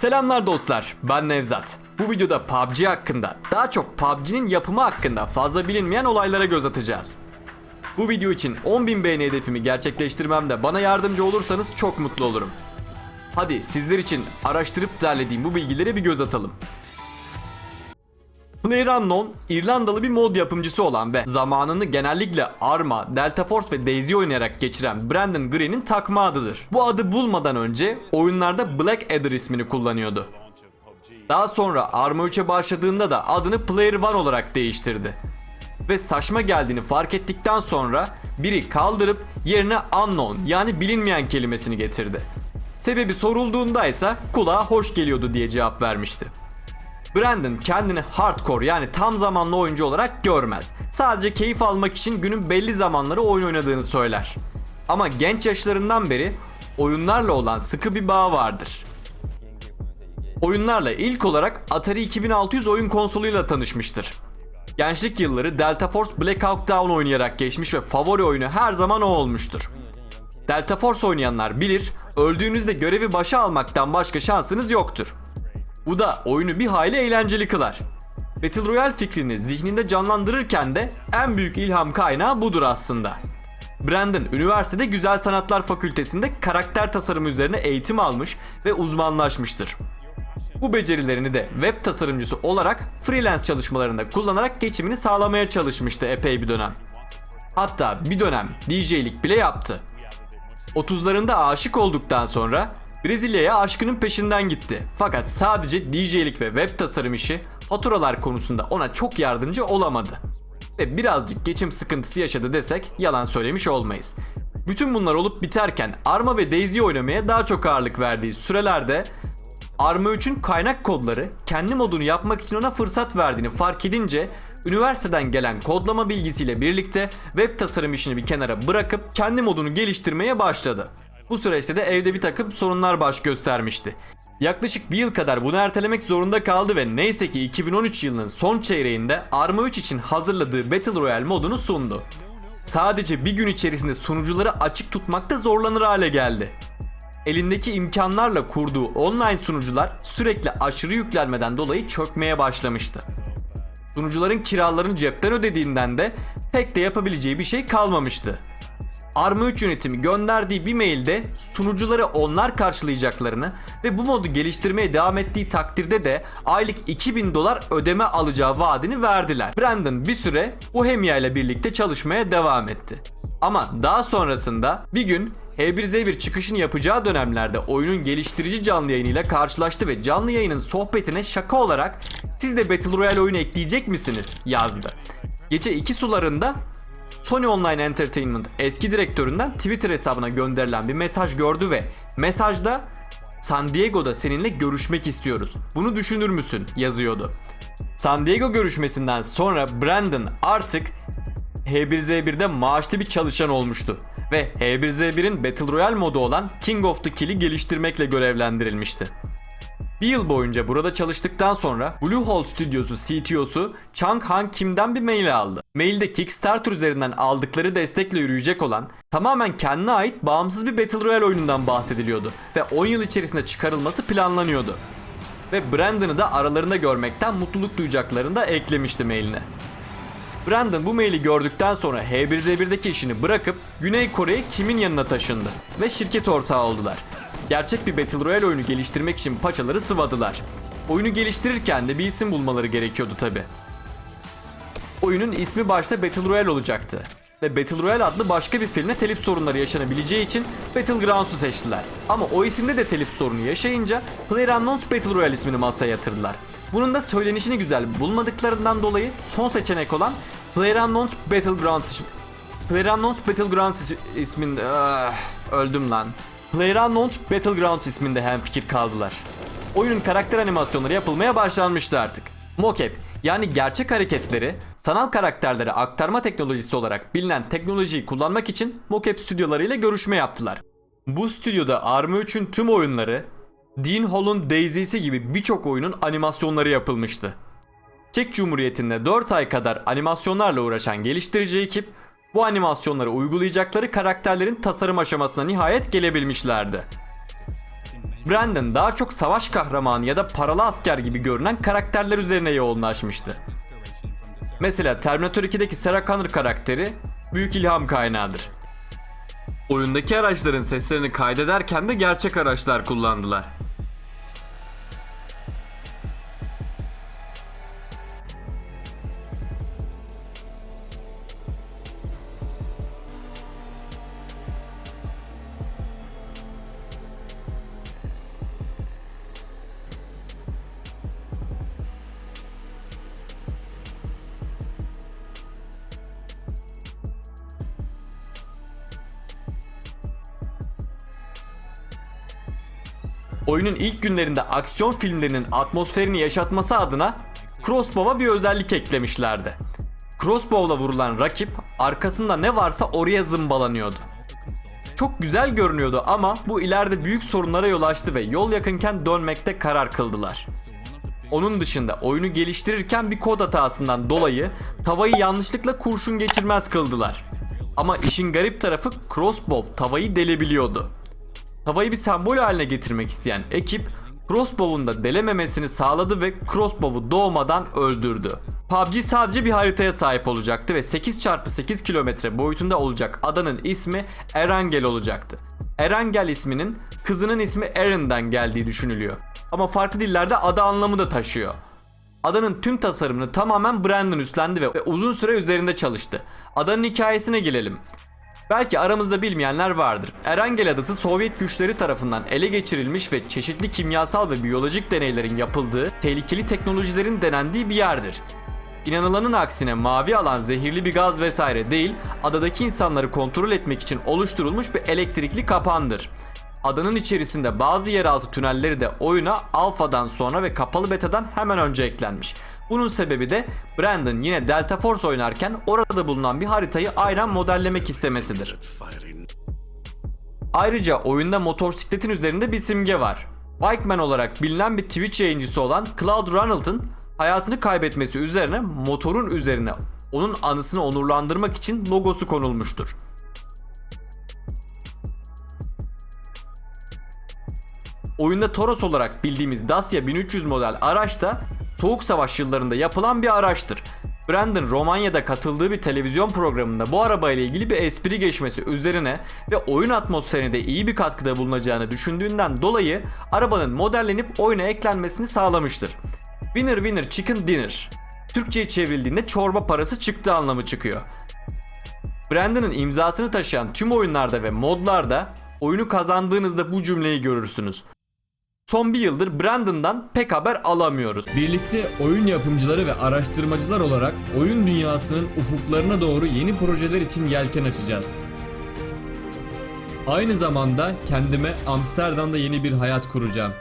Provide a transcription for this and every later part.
Selamlar dostlar, ben Nevzat. Bu videoda PUBG hakkında, daha çok PUBG'nin yapımı hakkında fazla bilinmeyen olaylara göz atacağız. Bu video için 10.000 beğeni hedefimi gerçekleştirmemde bana yardımcı olursanız çok mutlu olurum. Hadi sizler için araştırıp derlediğim bu bilgilere bir göz atalım. PlayerUnknown, İrlandalı bir mod yapımcısı olan ve zamanını genellikle Arma, Delta Force ve Daisy oynayarak geçiren Brandon Green'in takma adıdır. Bu adı bulmadan önce oyunlarda Black Adder ismini kullanıyordu. Daha sonra Arma 3'e başladığında da adını Player One olarak değiştirdi. Ve saçma geldiğini fark ettikten sonra biri kaldırıp yerine unknown yani bilinmeyen kelimesini getirdi. Sebebi sorulduğunda ise kulağa hoş geliyordu diye cevap vermişti. Brandon kendini hardcore yani tam zamanlı oyuncu olarak görmez. Sadece keyif almak için günün belli zamanları oyun oynadığını söyler. Ama genç yaşlarından beri oyunlarla olan sıkı bir bağ vardır. Oyunlarla ilk olarak Atari 2600 oyun konsoluyla tanışmıştır. Gençlik yılları Delta Force Black Hawk Down oynayarak geçmiş ve favori oyunu her zaman o olmuştur. Delta Force oynayanlar bilir, öldüğünüzde görevi başa almaktan başka şansınız yoktur. Bu da oyunu bir hayli eğlenceli kılar. Battle Royale fikrini zihninde canlandırırken de en büyük ilham kaynağı budur aslında. Brandon üniversitede Güzel Sanatlar Fakültesinde karakter tasarımı üzerine eğitim almış ve uzmanlaşmıştır. Bu becerilerini de web tasarımcısı olarak freelance çalışmalarında kullanarak geçimini sağlamaya çalışmıştı epey bir dönem. Hatta bir dönem DJ'lik bile yaptı. 30'larında aşık olduktan sonra Brezilya'ya aşkının peşinden gitti. Fakat sadece DJ'lik ve web tasarım işi faturalar konusunda ona çok yardımcı olamadı. Ve birazcık geçim sıkıntısı yaşadı desek yalan söylemiş olmayız. Bütün bunlar olup biterken Arma ve Daisy oynamaya daha çok ağırlık verdiği sürelerde Arma 3'ün kaynak kodları kendi modunu yapmak için ona fırsat verdiğini fark edince üniversiteden gelen kodlama bilgisiyle birlikte web tasarım işini bir kenara bırakıp kendi modunu geliştirmeye başladı. Bu süreçte de evde bir takım sorunlar baş göstermişti. Yaklaşık bir yıl kadar bunu ertelemek zorunda kaldı ve neyse ki 2013 yılının son çeyreğinde Arma 3 için hazırladığı Battle Royale modunu sundu. Sadece bir gün içerisinde sunucuları açık tutmakta zorlanır hale geldi. Elindeki imkanlarla kurduğu online sunucular sürekli aşırı yüklenmeden dolayı çökmeye başlamıştı. Sunucuların kiralarını cepten ödediğinden de pek de yapabileceği bir şey kalmamıştı. Arma 3 yönetimi gönderdiği bir mailde sunucuları onlar karşılayacaklarını ve bu modu geliştirmeye devam ettiği takdirde de aylık 2000 dolar ödeme alacağı vaadini verdiler. Brandon bir süre Bohemia ile birlikte çalışmaya devam etti. Ama daha sonrasında bir gün H1Z1 çıkışını yapacağı dönemlerde oyunun geliştirici canlı yayınıyla karşılaştı ve canlı yayının sohbetine şaka olarak siz de Battle Royale oyunu ekleyecek misiniz yazdı. Gece 2 sularında Sony Online Entertainment eski direktöründen Twitter hesabına gönderilen bir mesaj gördü ve mesajda San Diego'da seninle görüşmek istiyoruz. Bunu düşünür müsün? yazıyordu. San Diego görüşmesinden sonra Brandon artık H1Z1'de maaşlı bir çalışan olmuştu ve H1Z1'in Battle Royale modu olan King of the Kill'i geliştirmekle görevlendirilmişti. Bir yıl boyunca burada çalıştıktan sonra Bluehole Stüdyosu CTO'su Chang Han Kim'den bir mail aldı. Mailde Kickstarter üzerinden aldıkları destekle yürüyecek olan tamamen kendine ait bağımsız bir Battle Royale oyunundan bahsediliyordu ve 10 yıl içerisinde çıkarılması planlanıyordu. Ve Brandon'ı da aralarında görmekten mutluluk duyacaklarını da eklemişti mailine. Brandon bu maili gördükten sonra H1Z1'deki işini bırakıp Güney Kore'ye Kim'in yanına taşındı ve şirket ortağı oldular. Gerçek bir Battle Royale oyunu geliştirmek için paçaları sıvadılar. Oyunu geliştirirken de bir isim bulmaları gerekiyordu tabi. Oyunun ismi başta Battle Royale olacaktı. Ve Battle Royale adlı başka bir filmle telif sorunları yaşanabileceği için Battlegrounds'u seçtiler. Ama o isimde de telif sorunu yaşayınca PlayerUnknown's Battle Royale ismini masaya yatırdılar. Bunun da söylenişini güzel bulmadıklarından dolayı son seçenek olan PlayerUnknown's Battlegrounds PlayerUnknown's Battlegrounds is- isminde Ah, öldüm lan. PlayerUnknown's Battlegrounds isminde hemfikir kaldılar. Oyunun karakter animasyonları yapılmaya başlanmıştı artık. Mocap yani gerçek hareketleri sanal karakterlere aktarma teknolojisi olarak bilinen teknolojiyi kullanmak için mocap stüdyolarıyla görüşme yaptılar. Bu stüdyoda Arma 3'ün tüm oyunları, Dean Hall'un Daisy'si gibi birçok oyunun animasyonları yapılmıştı. Çek Cumhuriyeti'nde 4 ay kadar animasyonlarla uğraşan geliştirici ekip bu animasyonları uygulayacakları karakterlerin tasarım aşamasına nihayet gelebilmişlerdi. Brandon daha çok savaş kahramanı ya da paralı asker gibi görünen karakterler üzerine yoğunlaşmıştı. Mesela Terminator 2'deki Sarah Connor karakteri büyük ilham kaynağıdır. Oyundaki araçların seslerini kaydederken de gerçek araçlar kullandılar. Oyunun ilk günlerinde aksiyon filmlerinin atmosferini yaşatması adına crossbow'a bir özellik eklemişlerdi. Crossbow'la vurulan rakip arkasında ne varsa oraya zımbalanıyordu. Çok güzel görünüyordu ama bu ileride büyük sorunlara yol açtı ve yol yakınken dönmekte karar kıldılar. Onun dışında oyunu geliştirirken bir kod hatasından dolayı tavayı yanlışlıkla kurşun geçirmez kıldılar. Ama işin garip tarafı crossbow tavayı delebiliyordu. Tavayı bir sembol haline getirmek isteyen ekip crossbow'un da delememesini sağladı ve crossbow'u doğmadan öldürdü. PUBG sadece bir haritaya sahip olacaktı ve 8x8 kilometre boyutunda olacak adanın ismi Erangel olacaktı. Erangel isminin kızının ismi Erin'den geldiği düşünülüyor. Ama farklı dillerde ada anlamı da taşıyor. Adanın tüm tasarımını tamamen Brandon üstlendi ve uzun süre üzerinde çalıştı. Adanın hikayesine gelelim. Belki aramızda bilmeyenler vardır. Erangel Adası Sovyet güçleri tarafından ele geçirilmiş ve çeşitli kimyasal ve biyolojik deneylerin yapıldığı, tehlikeli teknolojilerin denendiği bir yerdir. İnanılanın aksine mavi alan zehirli bir gaz vesaire değil, adadaki insanları kontrol etmek için oluşturulmuş bir elektrikli kapandır. Adanın içerisinde bazı yeraltı tünelleri de oyuna alfadan sonra ve kapalı betadan hemen önce eklenmiş. Bunun sebebi de Brandon yine Delta Force oynarken orada bulunan bir haritayı aynen modellemek istemesidir. Ayrıca oyunda motosikletin üzerinde bir simge var. Bikeman olarak bilinen bir Twitch yayıncısı olan Cloud Ronald'ın hayatını kaybetmesi üzerine motorun üzerine onun anısını onurlandırmak için logosu konulmuştur. Oyunda Toros olarak bildiğimiz Dacia 1300 model araç da Soğuk Savaş yıllarında yapılan bir araçtır. Brandon Romanya'da katıldığı bir televizyon programında bu arabayla ilgili bir espri geçmesi üzerine ve oyun atmosferine de iyi bir katkıda bulunacağını düşündüğünden dolayı arabanın modellenip oyuna eklenmesini sağlamıştır. Winner winner chicken dinner. Türkçe'ye çevrildiğinde çorba parası çıktı anlamı çıkıyor. Brandon'ın imzasını taşıyan tüm oyunlarda ve modlarda oyunu kazandığınızda bu cümleyi görürsünüz. Son bir yıldır Brandon'dan pek haber alamıyoruz. Birlikte oyun yapımcıları ve araştırmacılar olarak oyun dünyasının ufuklarına doğru yeni projeler için yelken açacağız. Aynı zamanda kendime Amsterdam'da yeni bir hayat kuracağım.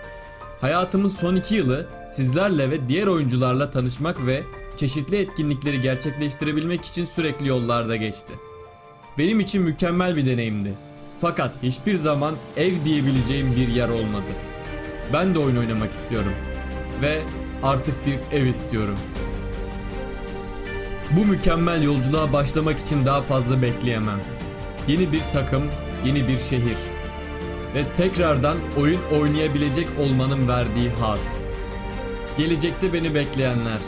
Hayatımın son iki yılı sizlerle ve diğer oyuncularla tanışmak ve çeşitli etkinlikleri gerçekleştirebilmek için sürekli yollarda geçti. Benim için mükemmel bir deneyimdi. Fakat hiçbir zaman ev diyebileceğim bir yer olmadı. Ben de oyun oynamak istiyorum. Ve artık bir ev istiyorum. Bu mükemmel yolculuğa başlamak için daha fazla bekleyemem. Yeni bir takım, yeni bir şehir. Ve tekrardan oyun oynayabilecek olmanın verdiği haz. Gelecekte beni bekleyenler.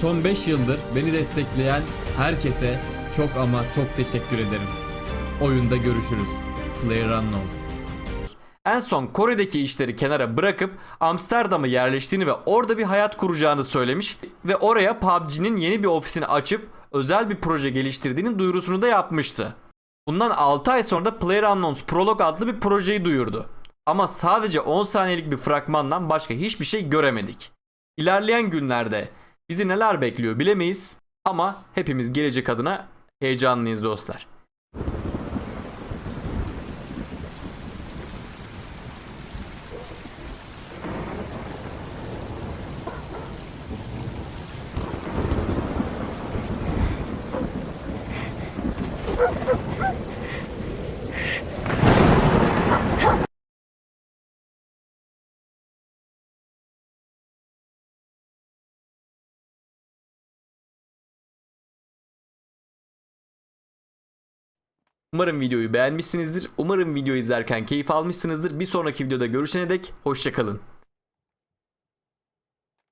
Son 5 yıldır beni destekleyen herkese çok ama çok teşekkür ederim. Oyunda görüşürüz. PlayerUnknown En son Kore'deki işleri kenara bırakıp Amsterdam'a yerleştiğini ve orada bir hayat kuracağını söylemiş ve oraya PUBG'nin yeni bir ofisini açıp özel bir proje geliştirdiğinin duyurusunu da yapmıştı. Bundan 6 ay sonra da PlayerUnknown's Prologue adlı bir projeyi duyurdu. Ama sadece 10 saniyelik bir fragmandan başka hiçbir şey göremedik. İlerleyen günlerde bizi neler bekliyor bilemeyiz ama hepimiz gelecek adına heyecanlıyız dostlar. Umarım videoyu beğenmişsinizdir. Umarım video izlerken keyif almışsınızdır. Bir sonraki videoda görüşene dek hoşçakalın.